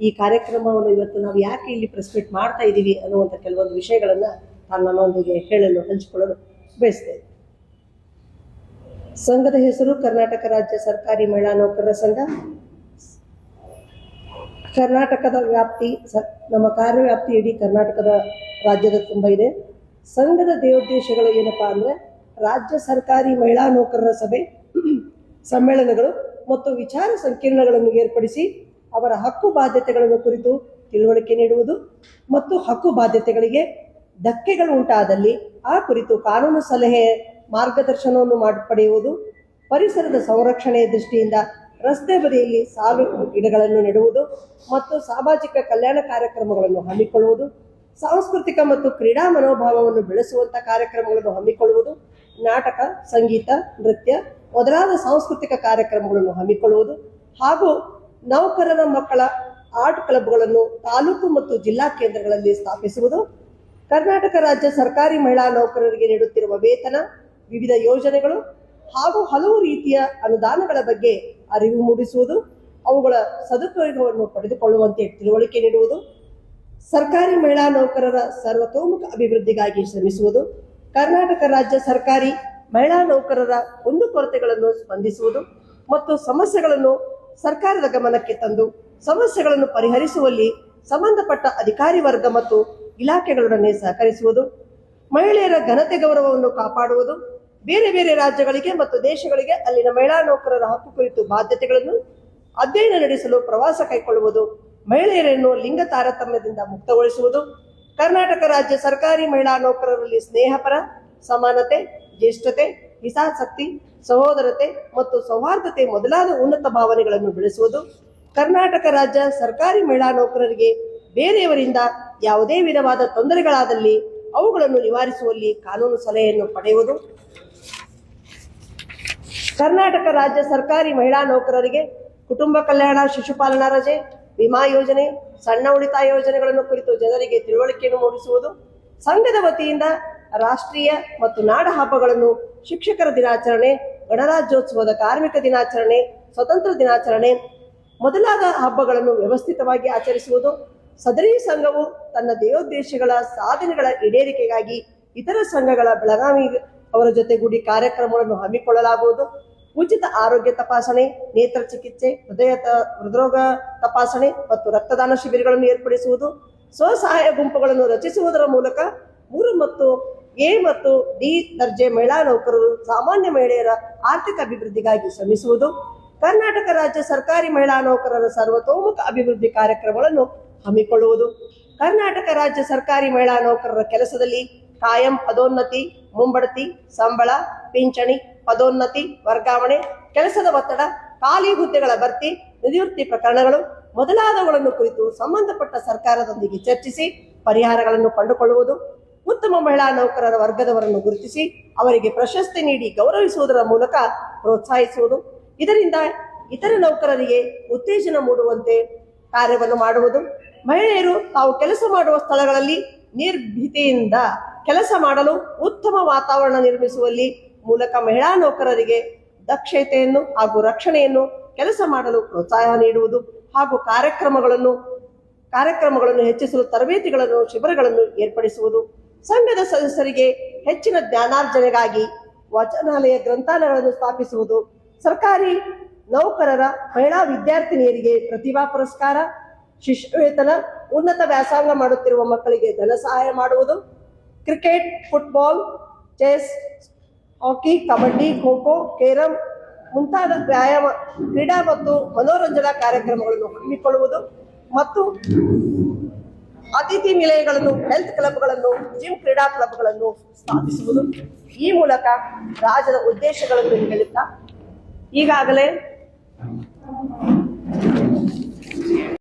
ಈ ಕಾರ್ಯಕ್ರಮವನ್ನು ಇವತ್ತು ನಾವು ಯಾಕೆ ಇಲ್ಲಿ ಪ್ರೆಸ್ಮಿಟ್ ಮಾಡ್ತಾ ಇದ್ದೀವಿ ಅನ್ನುವಂಥ ಕೆಲವೊಂದು ವಿಷಯಗಳನ್ನು ನಾನು ನಮ್ಮೊಂದಿಗೆ ಹೇಳಲು, ಹಂಚಿಕೊಳ್ಳಲು ಬಯಸ್ತೇನೆ ಸಂಘದ ಹೆಸರು ಕರ್ನಾಟಕ ರಾಜ್ಯ ಸರ್ಕಾರಿ ಮಹಿಳಾ ನೌಕರರ ಸಂಘ. ಕರ್ನಾಟಕದ ವ್ಯಾಪ್ತಿ, ಸ, ನಮ್ಮ ಕಾರ್ಯವ್ಯಾಪ್ತಿ ಇಡೀ ಕರ್ನಾಟಕದ ರಾಜ್ಯದ ತುಂಬ ಇದೆ. ಸಂಘದ ದೇವೋದ್ದೇಶಗಳು ಏನಪ್ಪಾ ಅಂದರೆ ರಾಜ್ಯ ಸರ್ಕಾರಿ ಮಹಿಳಾ ನೌಕರರ ಸಭೆ, ಸಮ್ಮೇಳನಗಳು ಮತ್ತು ವಿಚಾರ ಸಂಕಿರಣಗಳನ್ನು ಏರ್ಪಡಿಸಿ ಅವರ ಹಕ್ಕು ಬಾಧ್ಯತೆಗಳನ್ನು ಕುರಿತು ತಿಳುವಳಿಕೆ ನೀಡುವುದು ಮತ್ತು ಹಕ್ಕು ಬಾಧ್ಯತೆಗಳಿಗೆ ಧಕ್ಕೆಗಳು ಉಂಟಾದಲ್ಲಿ ಆ ಕುರಿತು ಕಾನೂನು ಸಲಹೆ ಮಾರ್ಗದರ್ಶನವನ್ನು ಮಾಡಿ, ಪಡೆಯುವುದು, ಪರಿಸರದ ಸಂರಕ್ಷಣೆಯ ದೃಷ್ಟಿಯಿಂದ ರಸ್ತೆ ಬದಿಯಲ್ಲಿ ಸಾಲು ಗಿಡಗಳನ್ನು ನೆಡುವುದು ಮತ್ತು ಸಾಮಾಜಿಕ ಕಲ್ಯಾಣ ಕಾರ್ಯಕ್ರಮಗಳನ್ನು ಹಮ್ಮಿಕೊಳ್ಳುವುದು, ಸಾಂಸ್ಕೃತಿಕ ಮತ್ತು ಕ್ರೀಡಾ ಮನೋಭಾವವನ್ನು ಬೆಳೆಸುವಂಥ ಕಾರ್ಯಕ್ರಮಗಳನ್ನು ಹಮ್ಮಿಕೊಳ್ಳುವುದು, ನಾಟಕ, ಸಂಗೀತ, ನೃತ್ಯ ಮೊದಲಾದ ಸಾಂಸ್ಕೃತಿಕ ಕಾರ್ಯಕ್ರಮಗಳನ್ನು ಹಮ್ಮಿಕೊಳ್ಳುವುದು ಹಾಗೂ ನೌಕರರ ಮಕ್ಕಳ ಆರ್ಟ್ ಕ್ಲಬ್ಗಳನ್ನು ತಾಲೂಕು ಮತ್ತು ಜಿಲ್ಲಾ ಕೇಂದ್ರಗಳಲ್ಲಿ ಸ್ಥಾಪಿಸುವುದು, ಕರ್ನಾಟಕ ರಾಜ್ಯ ಸರ್ಕಾರಿ ಮಹಿಳಾ ನೌಕರರಿಗೆ ನೀಡುತ್ತಿರುವ ವೇತನ, ವಿವಿಧ ಯೋಜನೆಗಳು ಹಾಗೂ ಹಲವು ರೀತಿಯ ಅನುದಾನಗಳ ಬಗ್ಗೆ ಅರಿವು ಮೂಡಿಸುವುದು, ಅವುಗಳ ಸದುಪಯೋಗವನ್ನು ಪಡೆದುಕೊಳ್ಳುವಂತೆ ತಿಳುವಳಿಕೆ ನೀಡುವುದು, ಸರ್ಕಾರಿ ಮಹಿಳಾ ನೌಕರರ ಸರ್ವತೋಮುಖ ಅಭಿವೃದ್ಧಿಗಾಗಿ ಶ್ರಮಿಸುವುದು, ಕರ್ನಾಟಕ ರಾಜ್ಯ ಸರ್ಕಾರಿ ಮಹಿಳಾ ನೌಕರರ ಕುಂದುಕೊರತೆಗಳನ್ನು ಸ್ಪಂದಿಸುವುದು ಮತ್ತು ಸಮಸ್ಯೆಗಳನ್ನು ಸರ್ಕಾರದ ಗಮನಕ್ಕೆ ತಂದು ಸಮಸ್ಯೆಗಳನ್ನು ಪರಿಹರಿಸುವಲ್ಲಿ ಸಂಬಂಧಪಟ್ಟ ಅಧಿಕಾರಿ ವರ್ಗ ಮತ್ತು ಇಲಾಖೆಗಳೊಡನೆ ಸಹಕರಿಸುವುದು, ಮಹಿಳೆಯರ ಘನತೆ ಗೌರವವನ್ನು ಕಾಪಾಡುವುದು, ಬೇರೆ ಬೇರೆ ರಾಜ್ಯಗಳಿಗೆ ಮತ್ತು ದೇಶಗಳಿಗೆ ಅಲ್ಲಿನ ಮಹಿಳಾ ನೌಕರರ ಹಕ್ಕು ಕುರಿತು ಬಾಧ್ಯತೆಗಳನ್ನು ಅಧ್ಯಯನ ನಡೆಸಲು ಪ್ರವಾಸ ಕೈಗೊಳ್ಳುವುದು, ಮಹಿಳೆಯರನ್ನು ಲಿಂಗ ತಾರತಮ್ಯದಿಂದ ಮುಕ್ತಗೊಳಿಸುವುದು, ಕರ್ನಾಟಕ ರಾಜ್ಯ ಸರ್ಕಾರಿ ಮಹಿಳಾ ನೌಕರರಲ್ಲಿ ಸ್ನೇಹಪರ, ಸಮಾನತೆ ಜ್ಯೇಷ್ಠತೆ ಹಿತಾಸಕ್ತಿ ಸಹೋದರತೆ ಮತ್ತು ಸೌಹಾರ್ದತೆ ಮೊದಲಾದ ಉನ್ನತ ಭಾವನೆಗಳನ್ನು ಬೆಳೆಸುವುದು ಕರ್ನಾಟಕ ರಾಜ್ಯ ಸರ್ಕಾರಿ ಮಹಿಳಾ ನೌಕರರಿಗೆ ಬೇರೆಯವರಿಂದ ಯಾವುದೇ ವಿಧವಾದ ತೊಂದರೆಗಳಾದಲ್ಲಿ ಅವುಗಳನ್ನು ನಿವಾರಿಸುವಲ್ಲಿ ಕಾನೂನು ಸಲಹೆಯನ್ನು ಪಡೆಯುವುದು. ಕರ್ನಾಟಕ ರಾಜ್ಯ ಸರ್ಕಾರಿ ಮಹಿಳಾ ನೌಕರರಿಗೆ ಕುಟುಂಬ ಕಲ್ಯಾಣ, ಶಿಶುಪಾಲನಾ ರಜೆ, ವಿಮಾ ಯೋಜನೆ, ಸಣ್ಣ ಉಳಿತಾಯ ಯೋಜನೆಗಳನ್ನು ಕುರಿತು ಜನರಿಗೆ ತಿಳುವಳಿಕೆಯನ್ನು ಮೂಡಿಸುವುದು. ಸಂಘದ ವತಿಯಿಂದ ರಾಷ್ಟ್ರೀಯ ಮತ್ತು ನಾಡ ಹಬ್ಬಗಳನ್ನು ಶಿಕ್ಷಕರ ದಿನಾಚರಣೆ ಗಣರಾಜ್ಯೋತ್ಸವದ ಕಾರ್ಮಿಕ ದಿನಾಚರಣೆ, ಸ್ವತಂತ್ರ ದಿನಾಚರಣೆ, ಮೊದಲಾದ ಹಬ್ಬಗಳನ್ನು ವ್ಯವಸ್ಥಿತವಾಗಿ ಆಚರಿಸುವುದು, ಸದರಿ ಸಂಘವು ತನ್ನ ದೇವೋದ್ದೇಶಗಳ ಸಾಧನೆಗಳ ಈಡೇರಿಕೆಗಾಗಿ ಇತರ ಸಂಘಗಳ ಬೆಳಗಾವಿ ಅವರ ಜೊತೆಗೂಡಿ ಕಾರ್ಯಕ್ರಮಗಳನ್ನು ಹಮ್ಮಿಕೊಳ್ಳಲಾಗುವುದು. ಉಚಿತ ಆರೋಗ್ಯ ತಪಾಸಣೆ, ನೇತ್ರ ಚಿಕಿತ್ಸೆ, ಹೃದಯ ಹೃದ್ರೋಗ ತಪಾಸಣೆ ಮತ್ತು ರಕ್ತದಾನ ಶಿಬಿರಗಳನ್ನು ಏರ್ಪಡಿಸುವುದು. ಸ್ವಸಹಾಯ ಗುಂಪುಗಳನ್ನು ರಚಿಸುವುದರ ಮೂಲಕ ಮೂರು ಮತ್ತು ಎ ಮತ್ತು ಡಿ ದರ್ಜೆ ಮಹಿಳಾ ನೌಕರರು ಸಾಮಾನ್ಯ ಮಹಿಳೆಯರ ಆರ್ಥಿಕ ಅಭಿವೃದ್ಧಿಗಾಗಿ ಶ್ರಮಿಸುವುದು. ಕರ್ನಾಟಕ ರಾಜ್ಯ ಸರ್ಕಾರಿ ಮಹಿಳಾ ನೌಕರರ ಸರ್ವತೋಮುಖ ಅಭಿವೃದ್ಧಿ ಕಾರ್ಯಕ್ರಮಗಳನ್ನು ಹಮ್ಮಿಕೊಳ್ಳುವುದು. ಕರ್ನಾಟಕ ರಾಜ್ಯ ಸರ್ಕಾರಿ ಮಹಿಳಾ ನೌಕರರ ಕೆಲಸದಲ್ಲಿ ಕಾಯಂ ಪದೋನ್ನತಿ, ಮುಂಬಡ್ತಿ, ಸಂಬಳ, ಪಿಂಚಣಿ, ಪದೋನ್ನತಿ, ವರ್ಗಾವಣೆ, ಕೆಲಸದ ಒತ್ತಡ, ಖಾಲಿ ಹುದ್ದೆಗಳ ಭರ್ತಿ, ನಿವೃತ್ತಿ ಪ್ರಕರಣಗಳು ಮೊದಲಾದವುಗಳನ್ನು ಕುರಿತು ಸಂಬಂಧಪಟ್ಟ ಸರ್ಕಾರದೊಂದಿಗೆ ಚರ್ಚಿಸಿ ಪರಿಹಾರಗಳನ್ನು ಕಂಡುಕೊಳ್ಳುವುದು. ಉತ್ತಮ ಮಹಿಳಾ ನೌಕರರ ವರ್ಗದವರನ್ನು ಗುರುತಿಸಿ ಅವರಿಗೆ ಪ್ರಶಸ್ತಿ ನೀಡಿ ಗೌರವಿಸುವುದರ ಮೂಲಕ ಪ್ರೋತ್ಸಾಹಿಸುವುದು. ಇದರಿಂದ ಇತರ ನೌಕರರಿಗೆ ಉತ್ತೇಜನ ಮೂಡುವಂತೆ ಕಾರ್ಯವನ್ನು ಮಾಡುವುದು. ಮಹಿಳೆಯರು ತಾವು ಕೆಲಸ ಮಾಡುವ ಸ್ಥಳಗಳಲ್ಲಿ ನಿರ್ಭೀತಿಯಿಂದ ಕೆಲಸ ಮಾಡಲು ಉತ್ತಮ ವಾತಾವರಣ ನಿರ್ಮಿಸುವಲ್ಲಿ ಮೂಲಕ ಮಹಿಳಾ ನೌಕರರಿಗೆ ದಕ್ಷತೆಯನ್ನು ಹಾಗೂ ರಕ್ಷಣೆಯನ್ನು ಕೆಲಸ ಮಾಡಲು ಪ್ರೋತ್ಸಾಹ ನೀಡುವುದು ಹಾಗೂ ಕಾರ್ಯಕ್ರಮಗಳನ್ನು ಕಾರ್ಯಕ್ರಮಗಳನ್ನು ಹೆಚ್ಚಿಸಲು ತರಬೇತಿಗಳನ್ನು, ಶಿಬಿರಗಳನ್ನು ಏರ್ಪಡಿಸುವುದು. ಸಂಘದ ಸದಸ್ಯರಿಗೆ ಹೆಚ್ಚಿನ ಜ್ಞಾನಾರ್ಜನೆಗಾಗಿ ವಚನಾಲಯ ಗ್ರಂಥಾಲಯಗಳನ್ನು ಸ್ಥಾಪಿಸುವುದು, ಸರ್ಕಾರಿ ನೌಕರರ ಮಹಿಳಾ ವಿದ್ಯಾರ್ಥಿನಿಯರಿಗೆ ಪ್ರತಿಭಾ ಪುರಸ್ಕಾರ ಶಿಷ್ಯವೇತನ ಉನ್ನತ ವ್ಯಾಸಂಗ ಮಾಡುತ್ತಿರುವ ಮಕ್ಕಳಿಗೆ ಧನ ಸಹಾಯ ಮಾಡುವುದು, cricket, football, chess, hockey, kabaddi kho, carrom ಮುಂತಾದ ವ್ಯಾಯಾಮ, ಕ್ರೀಡಾ ಮತ್ತು ಮನೋರಂಜನಾ ಕಾರ್ಯಕ್ರಮಗಳನ್ನು ಹಮ್ಮಿಕೊಳ್ಳುವುದು ಮತ್ತು ಅತಿಥಿ ನಿಲಯಗಳನ್ನು ಹೆಲ್ತ್ ಕ್ಲಬ್ಗಳನ್ನು ಜಿಮ್ ಕ್ರೀಡಾ ಕ್ಲಬ್ಗಳನ್ನು ಸ್ಥಾಪಿಸುವುದು ಈ ಮೂಲಕ ರಾಜ್ಯದ ಉದ್ದೇಶಗಳನ್ನು ಹೇಳುತ್ತಾ ಈಗಾಗಲೇ